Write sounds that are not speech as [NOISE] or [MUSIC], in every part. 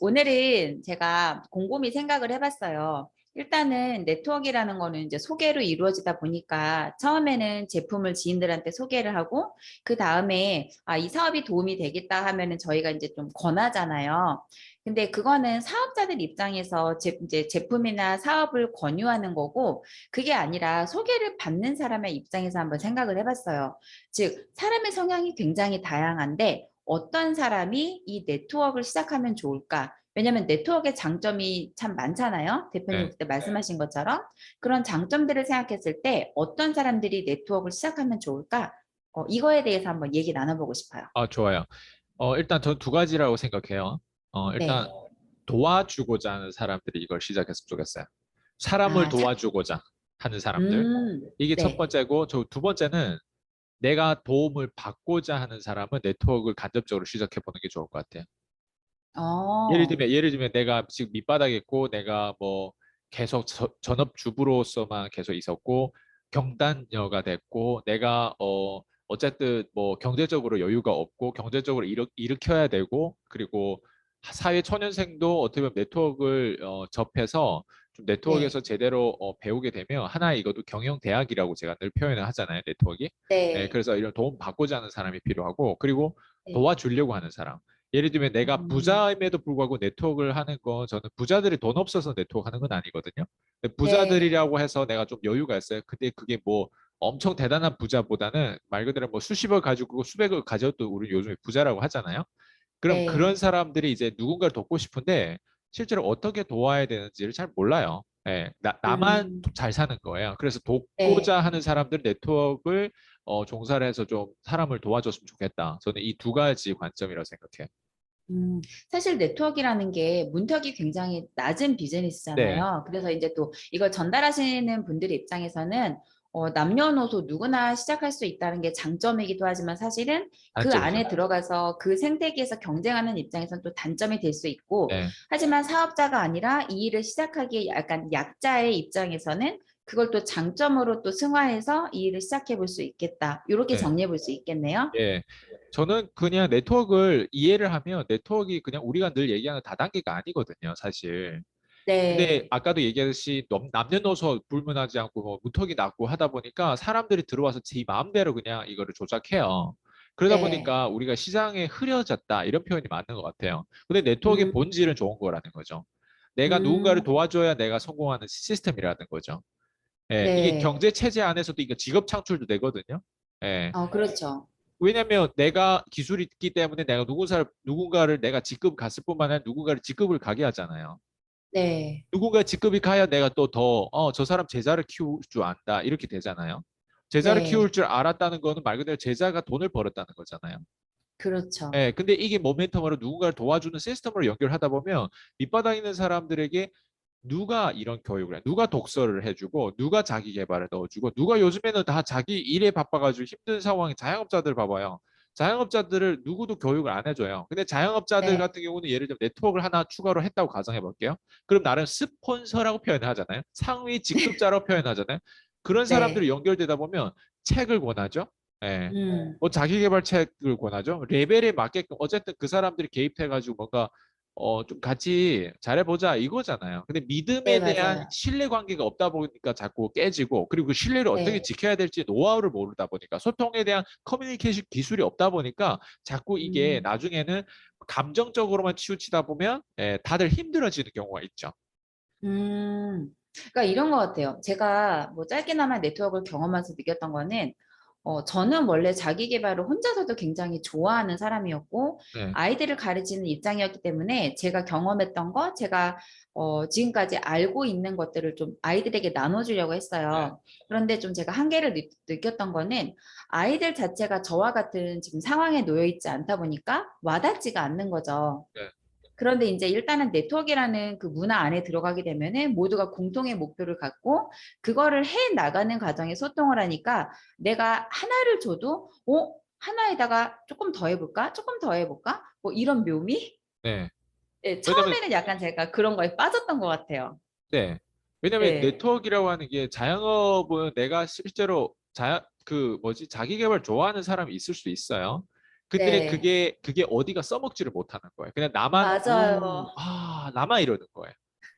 오늘은 제가 곰곰이 생각을 해봤어요. 일단은 네트워크라는 거는 이제 소개로 이루어지다 보니까 처음에는 제품을 지인들한테 소개를 하고 그 다음에 아, 이 사업이 도움이 되겠다 하면은 저희가 이제 좀 권하잖아요. 근데 그거는 사업자들 입장에서 제, 이제 제품이나 사업을 권유하는 거고 그게 아니라 소개를 받는 사람의 입장에서 한번 생각을 해봤어요. 즉 사람의 성향이 굉장히 다양한데 어떤 사람이 이 네트워크를 시작하면 좋을까? 왜냐하면 네트워크의 장점이 참 많잖아요. 대표님 네. 그때 말씀하신 것처럼 그런 장점들을 생각했을 때 어떤 사람들이 네트워크를 시작하면 좋을까? 어, 이거에 대해서 한번 얘기 나눠보고 싶어요. 아, 좋아요. 어, 일단 전두 가지라고 생각해요. 어, 일단 네. 도와주고자 하는 사람들이 이걸 시작했으면 좋겠어요. 사람을 아, 사- 도와주고자 하는 사람들. 음, 이게 네. 첫 번째고, 저 두 번째는 내가 도움을 받고자 하는 사람은 네트워크를 간접적으로 시작해 보는 게 좋을 것 같아요. 어, 예를 들면 예를 들면 내가 지금 밑바닥에 있고 내가 뭐 계속 저- 전업주부로서만 계속 있었고 경단녀가 됐고 내가 어 어쨌든 뭐 경제적으로 여유가 없고 경제적으로 일으, 일으켜야 되고 그리고 사회 초년생도 어떻게 보면 네트워크를 어, 접해서 좀 네트워크에서 제대로 어, 배우게 되면 하나의 이것도 경영 대학이라고 제가 늘 표현을 하잖아요 네트워크가 네, 네. 그래서 이런 도움 받고자 하는 사람이 필요하고 그리고 네. 도와주려고 하는 사람. 예를 들면 내가 음. 부자임에도 불구하고 네트워크를 하는 건 저는 부자들이 돈 없어서 네트워크 하는 건 아니거든요. 네. 부자들이라고 해서 내가 좀 여유가 있어요. 근데 그게 뭐 엄청 대단한 부자보다는 말 그대로 뭐 수십억 가지고 수백억 가져도 우리 요즘에 부자라고 하잖아요. 그럼 네. 그런 사람들이 이제 누군가를 돕고 싶은데 실제로 어떻게 도와야 되는지를 잘 몰라요. 예, 나, 나만 음. 잘 사는 거예요. 그래서 네. 돕고자 하는 사람들 네트워크를 어, 종사를 해서 좀 사람을 도와줬으면 좋겠다. 저는 이 두 가지 관점이라고 생각해요. 음, 사실 네트워크라는 게 문턱이 굉장히 낮은 비즈니스잖아요. 네. 그래서 이제 또 이걸 전달하시는 분들 입장에서는 어, 남녀노소 누구나 시작할 수 있다는 게 장점이기도 하지만 사실은 그 단점이죠. 안에 들어가서 그 생태계에서 경쟁하는 입장에서는 또 단점이 될 수 있고 네. 하지만 사업자가 아니라 이 일을 시작하기에 약간 약자의 입장에서는 그걸 또 장점으로 또 승화해서 이 일을 시작해 볼 수 있겠다. 이렇게 네. 정리해 볼 수 있겠네요. 예. 저는 그냥 네트워크를 이해를 하면 네트워크가 그냥 우리가 늘 얘기하는 다단계가 아니거든요, 사실. 근데 네. 아까도 얘기했듯이 넘- 남녀노소 불문하지 않고 뭐 문턱이 낮고 하다 보니까 사람들이 들어와서 제 마음대로 그냥 이거를 조작해요. 그러다 네. 보니까 우리가 시장에 흐려졌다 이런 표현이 맞는 것 같아요. 근데 네트워크의 음. 본질은 좋은 거라는 거죠. 내가 음. 누군가를 도와줘야 내가 성공하는 시스템이라는 거죠. 예, 이게 네. 경제 체제 안에서도 이거 직업 창출도 되거든요. 예. 어, 그렇죠. 왜냐면 내가 기술이 있기 때문에 내가 누군가를, 누군가를 내가 직급 갔을 뿐만 아니라 누군가를 직급을 가게 하잖아요. 네. 누군가 직급이 가야 내가 또 더, 어, 저 사람 제자를 키울 줄 안다. 이렇게 되잖아요. 제자를 네. 키울 줄 알았다는 거는 말 그대로 제자가 돈을 벌었다는 거잖아요. 그렇죠. 예, 근데 이게 모멘텀으로 누군가를 도와주는 시스템으로 연결하다 보면 밑바닥에 있는 사람들에게 누가 이런 교육을 해, 누가 독서를 해주고, 누가 자기 개발을 넣어주고, 누가 요즘에는 다 자기 일에 바빠가지고 힘든 상황에 자영업자들 봐봐요. 자영업자들을 누구도 교육을 안 해줘요. 근데 자영업자들 네. 같은 경우는 예를 들면 네트워크를 하나 추가로 했다고 가정해 볼게요. 그럼 나름 스폰서라고 표현을 하잖아요. 상위 직급자라고 [LAUGHS] 표현하잖아요. 그런 네. 사람들이 연결되다 보면 책을 권하죠. 예. 음, 뭐 자기 개발 책을 권하죠. 레벨에 맞게끔 어쨌든 그 사람들이 개입해가지고 뭔가 어 좀 같이 잘해보자 이거잖아요. 근데 믿음에 네, 대한 맞아요. 신뢰 관계가 없다 보니까 자꾸 깨지고 그리고 그 신뢰를 어떻게 네. 지켜야 될지 노하우를 모르다 보니까 소통에 대한 커뮤니케이션 기술이 없다 보니까 자꾸 이게 음. 나중에는 감정적으로만 치우치다 보면 예, 다들 힘들어지는 경우가 있죠. 음. 그러니까 이런 것 같아요. 제가 뭐 짧게나마 네트워크를 경험하면서 느꼈던 거는 어, 저는 원래 자기 개발을 혼자서도 굉장히 좋아하는 사람이었고 네. 아이들을 가르치는 입장이었기 때문에 제가 경험했던 거, 제가 어, 지금까지 알고 있는 것들을 좀 아이들에게 나눠주려고 했어요. 그런데 좀 제가 한계를 느, 느꼈던 거는 아이들 자체가 저와 같은 지금 상황에 놓여 있지 않다 보니까 와닿지가 않는 거죠. 네. 그런데 이제 일단은 네트워크라는 그 문화 안에 들어가게 되면은 모두가 공통의 목표를 갖고 그거를 해 나가는 과정에 소통을 하니까 내가 하나를 줘도 어 하나에다가 조금 더 해볼까 조금 더 해볼까 뭐 이런 묘미 네. 예, 처음에는 약간 제가 그런 거에 빠졌던 것 같아요. 네. 왜냐면 네. 네트워크라고 하는 게 자영업은 내가 실제로 자, 그 뭐지 자기 개발 좋아하는 사람이 있을 수 있어요. 근데 네. 그게 그게 어디가 써먹지를 못하는 거예요. 그냥 나만 맞아요. 음, 아 나만 이러는 거예요.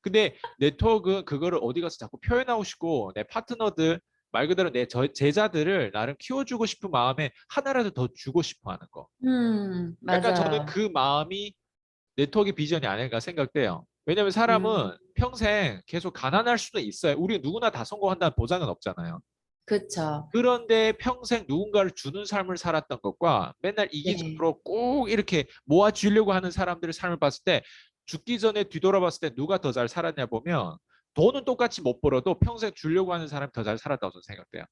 근데 네트워크 그거를 어디 가서 자꾸 표현하고 싶고 내 파트너들 말 그대로 내 저- 제자들을 나름 키워주고 싶은 마음에 하나라도 더 주고 싶어 하는 거. 음, 맞아요. 약간 저는 그 마음이 네트워크 비전이 아닐까 생각돼요. 왜냐면 사람은 음. 평생 계속 가난할 수도 있어요. 우리 누구나 다 성공한다는 보장은 없잖아요. 그쵸. 그런데 평생 누군가를 주는 삶을 살았던 것과 맨날 네. 이기적으로 꼭 이렇게 모아 주려고 하는 사람들의 삶을 봤을 때 죽기 전에 뒤돌아봤을 때 누가 더 잘 살았냐 보면 돈은 똑같이 못 벌어도 평생 주려고 하는 사람이 더 잘 살았다고 저는 생각돼요.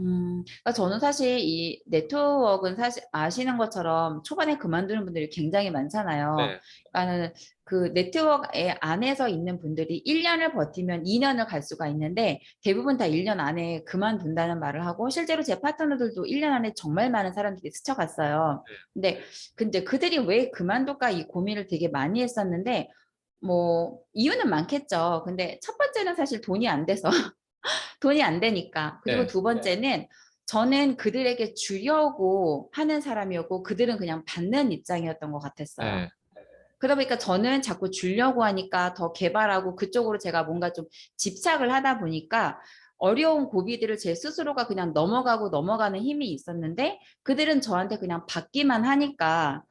음, 그러니까 저는 사실 이 네트워크는 사실 아시는 것처럼 초반에 그만두는 분들이 굉장히 많잖아요. 네. 그러니까는 그 네트워크 안에서 있는 분들이 1년을 버티면 2년을 갈 수가 있는데 대부분 다 1년 안에 그만둔다는 말을 하고 실제로 제 파트너들도 1년 안에 정말 많은 사람들이 스쳐갔어요. 근데 근데 그들이 왜 그만둘까 이 고민을 되게 많이 했었는데 뭐 이유는 많겠죠. 근데 첫 번째는 사실 돈이 안 돼서 [LAUGHS] 돈이 안 되니까. 그리고 네. 두 번째는 저는 그들에게 주려고 하는 사람이었고 그들은 그냥 받는 입장이었던 것 같았어요. 네. 그러다 보니까 저는 자꾸 주려고 하니까 더 개발하고 그쪽으로 제가 뭔가 좀 집착을 하다 보니까 어려운 고비들을 제 스스로가 그냥 넘어가고 넘어가는 힘이 있었는데 그들은 저한테 그냥 받기만 하니까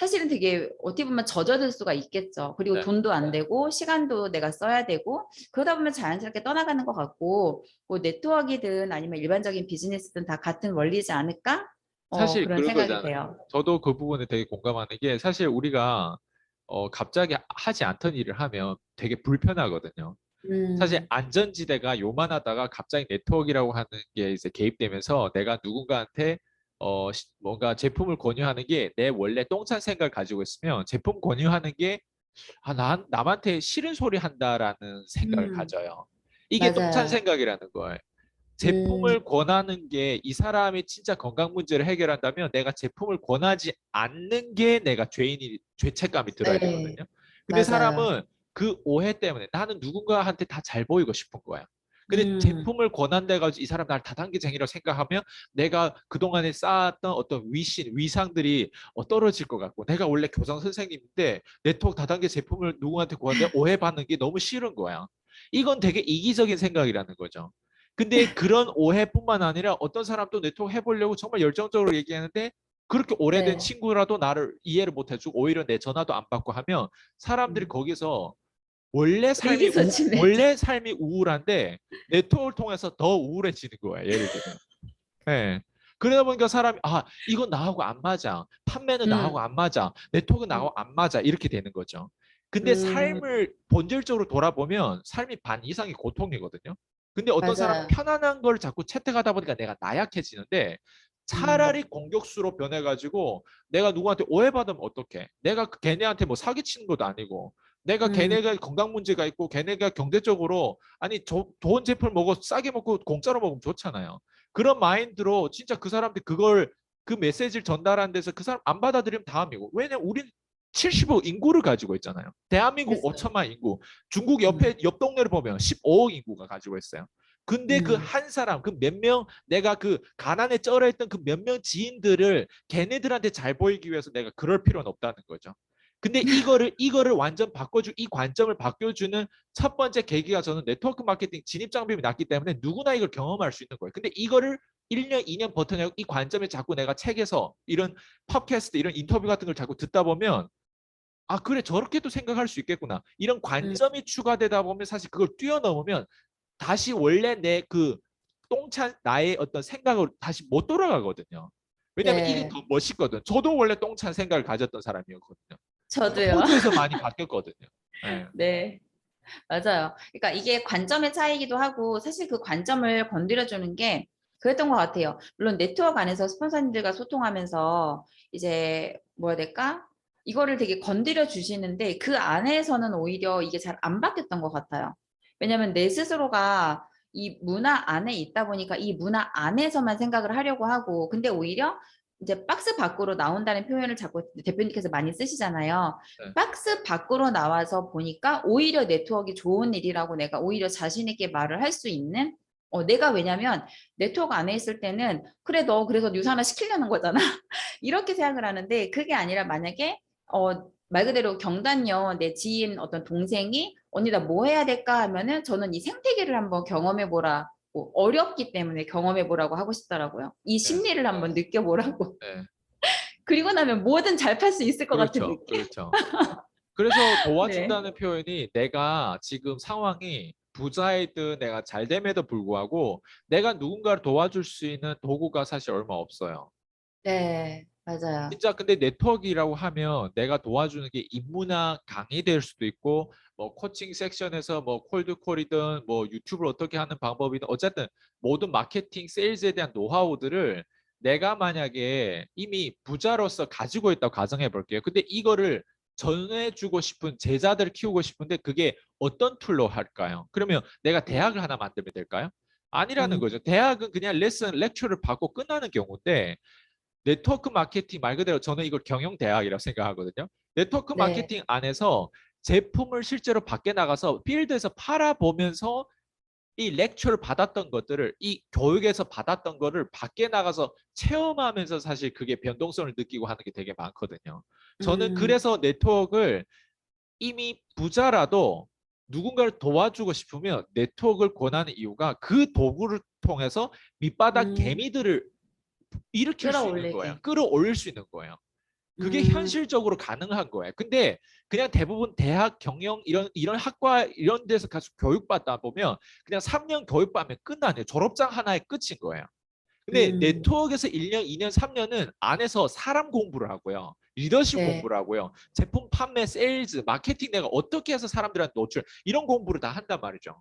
사실은 되게 어떻게 보면 젖어들 수가 있겠죠. 그리고 네. 돈도 안 되고 시간도 내가 써야 되고 그러다 보면 자연스럽게 떠나가는 것 같고 뭐 네트워크이든 아니면 일반적인 비즈니스든 다 같은 원리지 않을까? 어, 사실 그런 생각이 거잖아요. 돼요. 저도 그 부분에 되게 공감하는 게 사실 우리가 어, 갑자기 하지 않던 일을 하면 되게 불편하거든요. 사실 음, 안전지대가 요만하다가 갑자기 네트워크라고 하는 게 이제 개입되면서 내가 누군가한테 어 시- 뭔가 제품을 권유하는 게 내 원래 똥찬 생각을 가지고 있으면 제품 권유하는 게 아, 난 남한테 싫은 소리 한다라는 생각을 음, 가져요. 이게 똥찬 맞아요. 생각이라는 거예요. 음, 제품을 권하는 게 이 사람이 진짜 건강 문제를 해결한다면 내가 제품을 권하지 않는 게 내가 죄인이 죄책감이 들어야 네, 되거든요. 근데 맞아요. 사람은 그 오해 때문에 나는 누군가한테 다 잘 보이고 싶은 거야. 근데 음, 제품을 권한다 해가지고 이 사람 날 다단계쟁이라고 생각하면 내가 그동안에 쌓았던 어떤 위신, 위상들이 어, 떨어질 것 같고 내가 원래 교장 선생님인데 네트워크 다단계 제품을 누구한테 권하는데 [LAUGHS] 오해받는 게 너무 싫은 거야. 이건 되게 이기적인 생각이라는 거죠. 근데 그런 오해뿐만 아니라 어떤 사람도 네트워크 해보려고 정말 열정적으로 얘기하는데 그렇게 오래된 네. 친구라도 나를 이해를 못 해주고 오히려 내 전화도 안 받고 하면 사람들이 음. 거기서 원래 삶이 우. 원래 삶이 우울한데 네트워크를 통해서 더 우울해지는 거야 예를 들면. 예. 그러다 보니까 사람이 아 이건 나하고 안 맞아 판매는 음. 나하고 안 맞아 네트워크 나하고 안 맞아 이렇게 되는 거죠. 근데 음. 삶을 본질적으로 돌아보면 삶이 반 이상이 고통이거든요. 근데 어떤 사람은 맞아요. 편안한 걸 자꾸 채택하다 보니까 내가 나약해지는데 차라리 공격수로 변해가지고 내가 누구한테 오해받으면 어떡해? 내가 그 걔네한테 뭐 사기치는 것도 아니고 내가 음. 걔네가 건강 문제가 있고 걔네가 경제적으로 아니 저, 좋은 제품을 먹어 싸게 먹고 공짜로 먹으면 좋잖아요. 그런 마인드로 진짜 그 사람들 그걸 그 메시지를 전달하는 데서 그 사람 안 받아들이면 다음이고 왜냐면 우린 70억 인구를 가지고 있잖아요. 대한민국 그래서- 5천만 인구, 중국 옆에 옆 동네를 보면 15억 인구가 가지고 있어요. 근데 그 음. 한 사람, 그 몇 명, 내가 그 가난에 쩔어있던 그 몇 명 지인들을 걔네들한테 잘 보이기 위해서 내가 그럴 필요는 없다는 거죠. 근데 이거를 이거를 완전 바꿔주 이 관점을 바꿔주는 첫 번째 계기가 저는 네트워크 마케팅 진입 장벽이 낮기 때문에 누구나 이걸 경험할 수 있는 거예요. 근데 이거를 1년, 2년 버텨내고 이 관점에 자꾸 내가 책에서 이런 팟캐스트 이런 인터뷰 같은 걸 자꾸 듣다 보면 아 그래 저렇게도 생각할 수 있겠구나 이런 관점이 추가되다 보면 사실 그걸 뛰어넘으면 다시 원래 내 그 똥찬 나의 어떤 생각으로 다시 못 돌아가거든요. 왜냐면 네. 이게 더 멋있거든. 저도 원래 똥찬 생각을 가졌던 사람이었거든요. 저도요. 호주에서 많이 바뀌었거든요. 네. 네. 맞아요. 그러니까 이게 관점의 차이기도 하고 사실 그 관점을 건드려주는 게 그랬던 것 같아요. 물론 네트워크 안에서 스폰서님들과 소통하면서 이제 뭐야 될까? 이거를 되게 건드려 주시는데 그 안에서는 오히려 이게 잘 안 바뀌었던 것 같아요. 왜냐면 내 스스로가 이 문화 안에 있다 보니까 이 문화 안에서만 생각을 하려고 하고 근데 오히려 이제 박스 밖으로 나온다는 표현을 자꾸 대표님께서 많이 쓰시잖아요. 네. 박스 밖으로 나와서 보니까 오히려 네트워크가 좋은 일이라고 내가 오히려 자신 있게 말을 할 수 있는 어, 내가 왜냐면 네트워크 안에 있을 때는 그래 너 그래서 뉴스 하나 시키려는 거잖아. [LAUGHS] 이렇게 생각을 하는데 그게 아니라 만약에 어, 말 그대로 경단녀 내 지인 어떤 동생이 언니 나 뭐 해야 될까 하면은 저는 이 생태계를 한번 경험해 보라. 고 어렵기 때문에 경험해 보라고 하고 싶더라고요. 이 심리를 한번 느껴보라고. 네. [LAUGHS] 그리고 나면 뭐든 잘 팔 수 있을 것 같은 그렇죠. 느낌. 그렇죠. 그래서 도와준다는 표현이 내가 지금 상황이 부자이든 내가 잘 됨에도 불구하고 내가 누군가를 도와줄 수 있는 도구가 사실 얼마 없어요. 네, 맞아요. 진짜 근데 네트워크라고 하면 내가 도와주는 게 인문학 강의 될 수도 있고 뭐 코칭 섹션에서 뭐 콜드콜이든 뭐 유튜브를 어떻게 하는 방법이든 어쨌든 모든 마케팅 세일즈에 대한 노하우들을 내가 만약에 이미 부자로서 가지고 있다고 가정해 볼게요. 근데 이거를 전해주고 싶은 제자들을 키우고 싶은데 그게 어떤 툴로 할까요? 그러면 내가 대학을 하나 만들면 될까요? 아니라는 음. 거죠. 대학은 그냥 레슨, 렉처를 받고 끝나는 경우인데 네트워크 마케팅 말 그대로 저는 이걸 경영 대학이라고 생각하거든요. 네트워크 네. 마케팅 안에서 제품을 실제로 밖에 나가서 필드에서 팔아보면서 이 렉처를 받았던 것들을 이 교육에서 받았던 거를 밖에 나가서 체험하면서 사실 그게 변동성을 느끼고 하는 게 되게 많거든요. 저는 음. 그래서 네트워크를 이미 부자라도 누군가를 도와주고 싶으면 네트워크를 권하는 이유가 그 도구를 통해서 밑바닥 음. 개미들을 일으킬 수 있는. 거예요. 끌어올릴 수 있는 거예요. 그게 음. 현실적으로 가능한 거예요. 근데 그냥 대부분 대학 경영 이런 이런 학과 이런 데서 가서 교육받다 보면 그냥 3년 교육받으면 끝나네요. 졸업장 하나에 끝인 거예요. 근데 음. 네트워크에서 1년, 2년, 3년은 안에서 사람 공부를 하고요. 리더십 네. 공부를 하고요. 제품 판매, 세일즈, 마케팅 내가 어떻게 해서 사람들한테 노출 이런 공부를 다 한단 말이죠.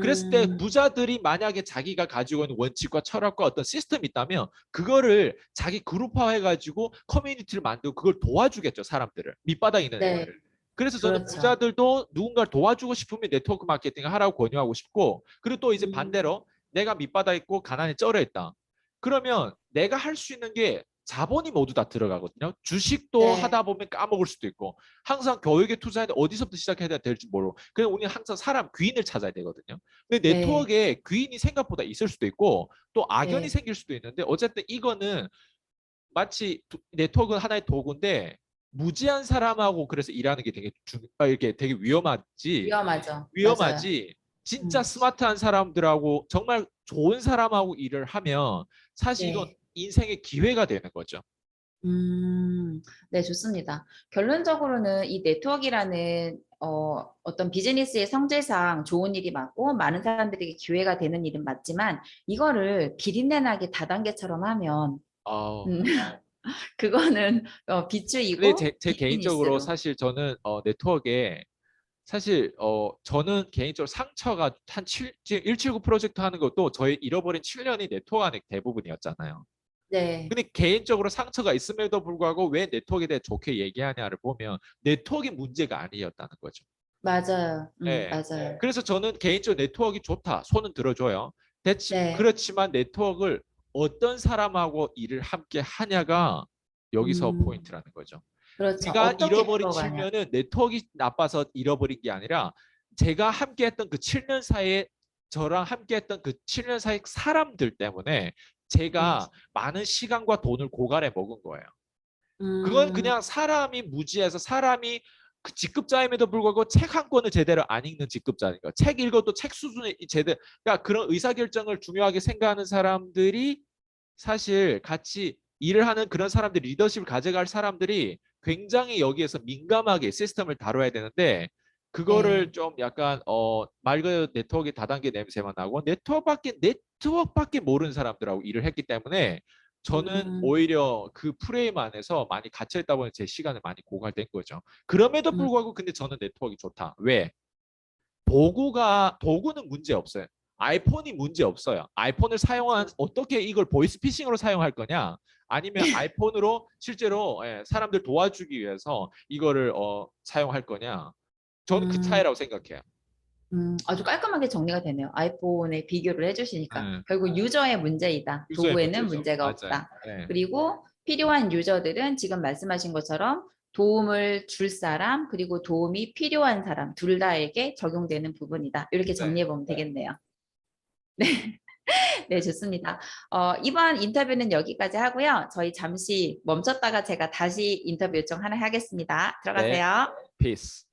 그랬을 때 음. 부자들이 만약에 자기가 가지고 있는 원칙과 철학과 어떤 시스템이 있다면 그거를 자기 그룹화 해 가지고 커뮤니티를 만들고 그걸 도와주겠죠 사람들을 밑바닥에 있는 네. 애들을. 그래서 저는 그렇죠. 부자들도 누군가를 도와주고 싶으면 네트워크 마케팅을 하라고 권유하고 싶고 그리고 또 이제 음. 반대로 내가 밑바닥에 있고 가난에 쩔어 있다. 그러면 내가 할 수 있는 게 자본이 모두 다 들어가거든요. 주식도 네. 하다 보면 까먹을 수도 있고 항상 교육에 투자하는데 어디서부터 시작해야 될지 모르고 그래서 우리는 항상 사람 귀인을 찾아야 되거든요. 근데 네. 네트워크에 귀인이 생각보다 있을 수도 있고 또 악연이 네. 생길 수도 있는데 어쨌든 이거는 마치 도- 네트워크는 하나의 도구인데 무지한 사람하고 그래서 일하는 게 되게 중, 아, 이렇게 되게 위험하지 위험하죠. 맞아요. 위험하지 진짜 음. 스마트한 사람들하고 정말 좋은 사람하고 일을 하면 사실 네. 이건 인생의 기회가 되는 거죠. 음, 네, 좋습니다. 결론적으로는 이 네트워크라는 어, 어떤 비즈니스의 성질상 좋은 일이 맞고 많은 사람들에게 기회가 되는 일은 맞지만 이거를 비린내나게 다단계처럼 하면 아, 음, [LAUGHS] 그거는 어, 비추이고 근데 제, 제. 개인적으로 사실 저는 어, 네트워크에 사실 어 저는 개인적으로 상처가 한 7, 179 프로젝트 하는 것도 저희 잃어버린 7년이 네트워크 안에 대부분이었잖아요. 네, 근데 개인적으로 상처가 있음에도 불구하고 왜 네트워크에 대해 좋게 얘기하냐를 보면 네트워크의 문제가 아니었다는 거죠. 맞아요. 음, 네. 맞아요. 그래서 저는 개인적으로 네트워크 좋다. 손은 들어줘요. 대치, 네. 그렇지만 네트워크를 어떤 사람하고 일을 함께 하냐가 여기서 음. 포인트라는 거죠. 그렇죠. 제가 잃어버린 풀어가냐. 7년은 네트워크가 나빠서 잃어버린 게 아니라 제가 함께했던 그 7년 사이에 저랑 함께했던 그 7년 사이 사람들 때문에 제가 많은 시간과 돈을 고갈해 먹은 거예요. 그건 음, 그냥 사람이 무지해서 사람이 그 직급자임에도 불구하고 책 한 권을 제대로 안 읽는 직급자인 거예요. 책 읽어도 책 수준의 제대로 그러니까 그런 의사결정을 중요하게 생각하는 사람들이 사실 같이 일을 하는 그런 사람들 리더십을 가져갈 사람들이 굉장히 여기에서 민감하게 시스템을 다뤄야 되는데 그거를 네. 좀 약간 어 말 그대로 네트워크 다단계 냄새만 나고 네트워크밖에 네트워크밖에 모르는 사람들하고 일을 했기 때문에 저는 음. 오히려 그 프레임 안에서 많이 갇혀 있다 보니 제 시간을 많이 고갈된 거죠. 그럼에도 음. 불구하고 근데 저는 네트워크가 좋다. 왜? 도구가 도구는 문제 없어요. 아이폰이 문제 없어요. 아이폰을 사용한 어떻게 이걸 보이스피싱으로 사용할 거냐? 아니면 아이폰으로 실제로 예, 사람들 도와주기 위해서 이거를 어, 사용할 거냐? 저는 그 음. 차이라고 생각해요. 음, 아주 깔끔하게 정리가 되네요. 아이폰에 비교를 해주시니까 네. 결국 유저의 문제이다. 유저의 도구에는 문제죠. 문제가 맞아요. 없다. 네. 그리고 필요한 유저들은 지금 말씀하신 것처럼 도움을 줄 사람 그리고 도움이 필요한 사람 둘 다에게 적용되는 부분이다. 이렇게 네. 정리해 보면 되겠네요. [LAUGHS] 네, 좋습니다. 어, 이번 인터뷰는 여기까지 하고요. 저희 잠시 멈췄다가 제가 다시 인터뷰 요청 하나 하겠습니다. 들어가세요. Peace.